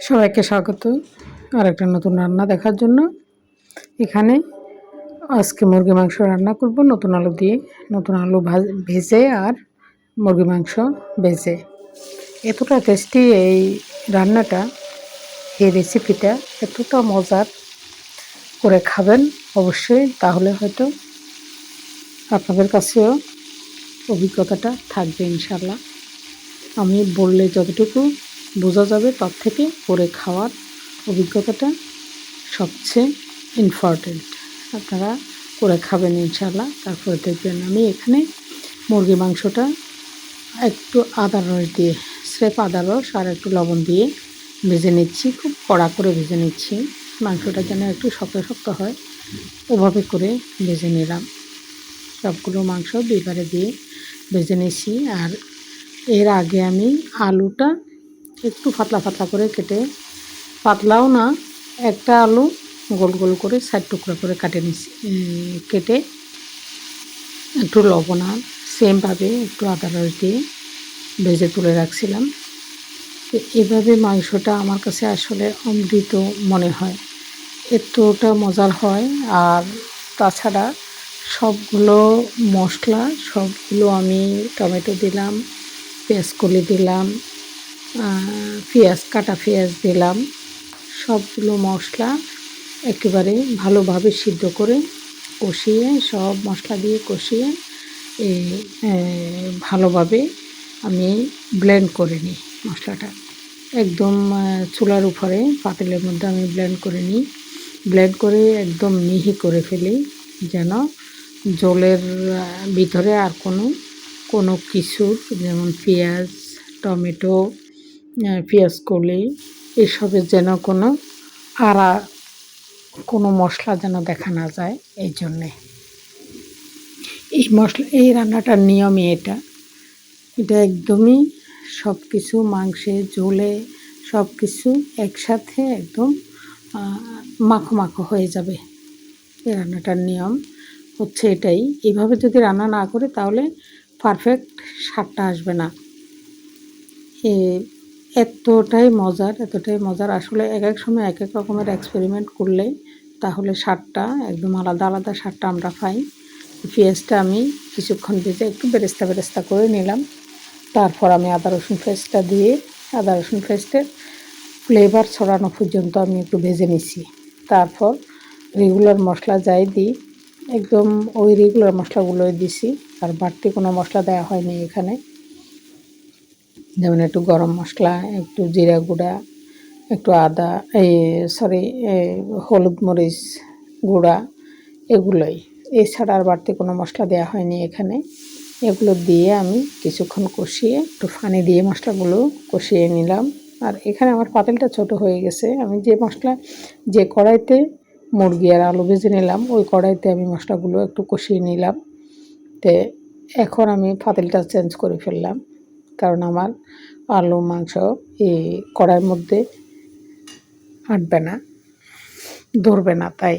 সবাইকে স্বাগত। আর একটা নতুন রান্না দেখার জন্য এখানে আজকে মুরগি মাংস রান্না করব। নতুন আলু দিয়ে নতুন আলু ভাজ- আর মুরগি মাংস ভেজে। এতটা টেস্টি এই রান্নাটা, এই রেসিপিটা এতটা মজার করে খাবেন অবশ্যই, তাহলে হয়তো আপনাদের কাছেও অভিজ্ঞতাটা থাকবে ইনশাল্লাহ আমি বললে যতটুকু বোঝা যাবে তার থেকে করে খাওয়ার অভিজ্ঞতাটা সবচেয়ে ইম্পর্টেন্ট আপনারা করে খাবেন ইনশাল্লাহ তারপরে দেখবেন আমি এখানে মুরগি মাংসটা একটু আদা রস দিয়ে, স্রেফ আদা রস আর একটু লবণ দিয়ে ভেজে নিচ্ছি। খুব কড়া করে ভেজে নিচ্ছি। মাংসটা যেন একটু শক্ত শক্ত হয়, ওভাবে করে ভেজে নিলাম। সবগুলো মাংস দুইবারে দিয়ে ভেজে নিয়েছি। আর এর আগে আমি আলুটা একটু পাতলা পাতলা করে কেটে, পাতলাও না, একটা আলু গোল গোল করে সাইড টুকরো করে কাটে নিছি। কেটে একটু লবণ আর সেমভাবে একটু আদা রস দিয়ে ভেজে তুলে রাখছিলাম। তো এভাবে মাংসটা আমার কাছে আসলে অমৃত মনে হয়। এতটা মজার হয় আর তাছাড়া সবগুলো মশলা, সবগুলো আমি টমেটো দিলাম, পেঁয়াজ কলি দিলাম পেঁয়াজ, কাটা পেঁয়াজ দিলাম। সবগুলো মশলা একেবারে ভালোভাবে সিদ্ধ করে কষিয়ে, সব মশলা দিয়ে কষিয়ে ভালোভাবে আমি ব্লেন্ড করে নিই মশলাটা। একদম চুলার উপরে, পাতিলের মধ্যে আমি ব্লেন্ড করে নিই। ব্লেন্ড করে একদম মিহি করে ফেলি যেন জলের ভিতরে আর কোনো কোনো কিছুর যেমন পেঁয়াজ, টমেটো পেঁয়াজ কলি এসবের যেন কোনো আড়া, কোনো মশলা যেন দেখা না যায় এই জন্যে। এই মশলা, এই রান্নাটার নিয়মই এটা। এটা একদমই সব কিছু মাংসে, ঝোলে সব কিছু একসাথে একদম মাখো মাখো হয়ে যাবে। এই রান্নাটার নিয়ম হচ্ছে এটাই। এভাবে যদি রান্না না করে তাহলে পারফেক্ট স্বাদটা আসবে না। এ এতটাই মজার এতটাই মজার। আসলে এক এক সময় এক এক রকমের এক্সপেরিমেন্ট করলে তাহলে সারটা একদম আলাদা আলাদা সারটা আমরা পাই। পেঁয়াজটা আমি কিছুক্ষণ ভেজে একটু বেরেস্তা বেরেস্তা করে নিলাম। তারপর আমি আদা রসুন পেস্টটা দিয়ে, আদা রসুন পেস্টের ফ্লেভার ছড়ানো পর্যন্ত আমি একটু ভেজে নিছি। তারপর রেগুলার মশলা যাই দিই, একদম ওই রেগুলার মশলাগুলোই দিছি। আর বাড়তি কোনো মশলা দেওয়া হয়নি এখানে। যেমন একটু গরম মশলা, একটু জিরা গুঁড়া, একটু আদা, এই সরি হলুদ মরিচ গুঁড়া এগুলোই। এছাড়া আর বাড়তি কোনো মশলা দেওয়া হয়নি এখানে। এগুলো দিয়ে আমি কিছুক্ষণ কষিয়ে, একটু ফানি দিয়ে মশলাগুলো কষিয়ে নিলাম। আর এখানে আমার পাতিলটা ছোট হয়ে গেছে। আমি যে মশলা, যে কড়াইতে মুরগি আর আলু ভেজে নিলাম, ওই কড়াইতে আমি মশলাগুলো একটু কষিয়ে নিলাম। তে এখন আমি পাতিলটা চেঞ্জ করে ফেললাম। কারণ আমার আলু মাংস এই কড়াইয়ের মধ্যে আটবে না ধরবে না তাই।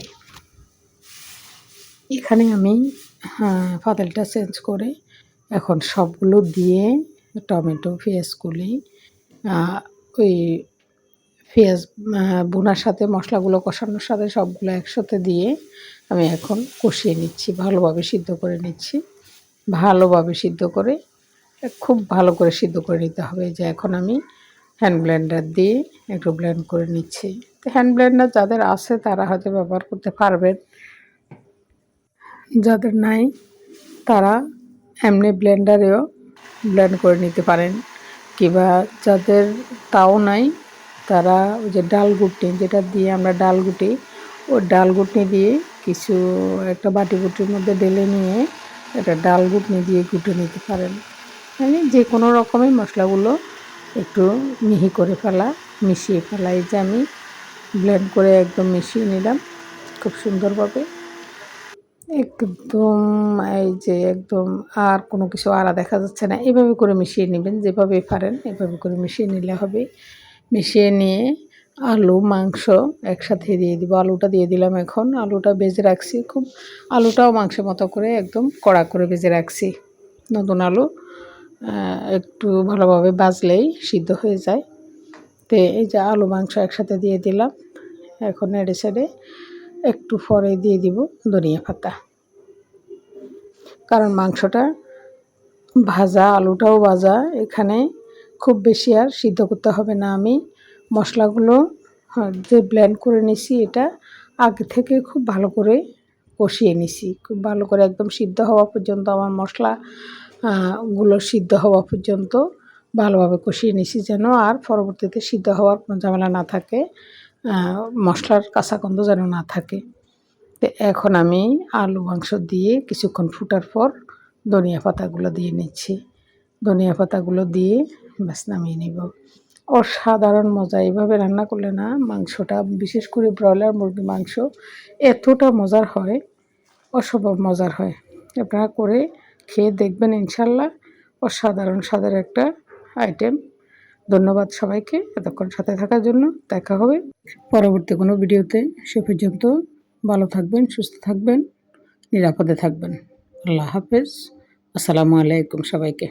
এখানে আমি হ্যাঁ, পাতিলটা চেঞ্জ করে এখন সবগুলো দিয়ে টমেটো পেঁয়াজ কুলি ওই পেঁয়াজ বোনার সাথে মশলাগুলো কষানোর সাথে সবগুলো একসাথে দিয়ে আমি এখন কষিয়ে নিচ্ছি ভালোভাবে সিদ্ধ করে নিচ্ছি। ভালোভাবে সিদ্ধ করে খুব ভালো করে সিদ্ধ করে নিতে হবে। যে এখন আমি হ্যান্ড ব্লেন্ডার দিয়ে একটু ব্লেন্ড করে নিচ্ছি। তো হ্যান্ড ব্লেন্ডার যাদের আছে তারা হয়তো ব্যবহার করতে পারবেন। যাদের নাই, তারা এমনি ব্লেন্ডারেও ব্লেন্ড করে নিতে পারেন। কিংবা যাদের তাও নাই, তারা ওই যে ডাল গুটনি যেটা দিয়ে আমরা ডাল গুটি, ওই ডাল গুটনি দিয়ে কিছু একটা বাটি গুটির মধ্যে ঢেলে নিয়ে এটা ডাল গুটনি দিয়ে গুটে নিতে পারেন। মানে যে কোনো রকমের মশলাগুলো একটু মিহি করে ফেলা, মিশিয়ে ফেলা। এই যে আমি ব্লেন্ড করে একদম মিশিয়ে নিলাম খুব সুন্দরভাবে। একদম এই যে একদম আর কোনো কিছু আড়া দেখা যাচ্ছে না। এভাবে করে মিশিয়ে নেবেন, যেভাবে পারেন এভাবে করে মিশিয়ে নিলে হবে। মিশিয়ে নিয়ে আলু, মাংস একসাথে দিয়ে দিব। আলুটা দিয়ে দিলাম এখন। আলুটা বেজে রাখছি। খুব আলুটাও মাংসের মতো করে একদম কড়া করে বেজে রাখছি। নতুন আলু। একটু ভালোভাবে বাজলেই সিদ্ধ হয়ে যায়। তো এই যে আলু মাংস একসাথে দিয়ে দিলাম। এখন নেড়ে ছেড়ে একটু পরে দিয়ে দিব ধনিয়া পাতা। কারণ মাংসটা ভাজা আলুটাও ভাজা এখানে খুব বেশি আর সিদ্ধ করতে হবে না। আমি মশলাগুলো হ্যাঁ, যে ব্লেন্ড করে নিছি এটা আগে থেকে খুব ভালো করে কষিয়ে নিছি। খুব ভালো করে একদম সিদ্ধ হওয়া পর্যন্ত আমার মশলা গুলো সিদ্ধ হওয়া পর্যন্ত ভালোভাবে কষিয়ে নিছি যেন আর পরবর্তীতে সিদ্ধ হওয়ার কোনো ঝামেলা না থাকে মশলার কাঁচা গন্ধ যেন না থাকে। তো এখন আমি আলু মাংস দিয়ে কিছুক্ষণ ফুটার পর ধনিয়া পাতাগুলো দিয়ে নিচ্ছি। ধনিয়া পাতাগুলো দিয়ে ব্যাস নামিয়ে নিব। অসাধারণ মজা এইভাবে রান্না করলে না মাংসটা, বিশেষ করে ব্রয়লার মুরগি মাংস, এতটা মজার হয়, অসম্ভব মজার হয়। আপনারা করে খেয়ে দেখবেন ইনশাল্লাহ। অসাধারণ স্বাদের একটা আইটেম ধন্যবাদ সবাইকে এতক্ষণ সাথে থাকার জন্য। দেখা হবে পরবর্তী কোনো ভিডিওতে। সে পর্যন্ত ভালো থাকবেন, সুস্থ থাকবেন, নিরাপদে থাকবেন। আল্লাহ হাফেজ। আসসালামু আলাইকুম সবাইকে।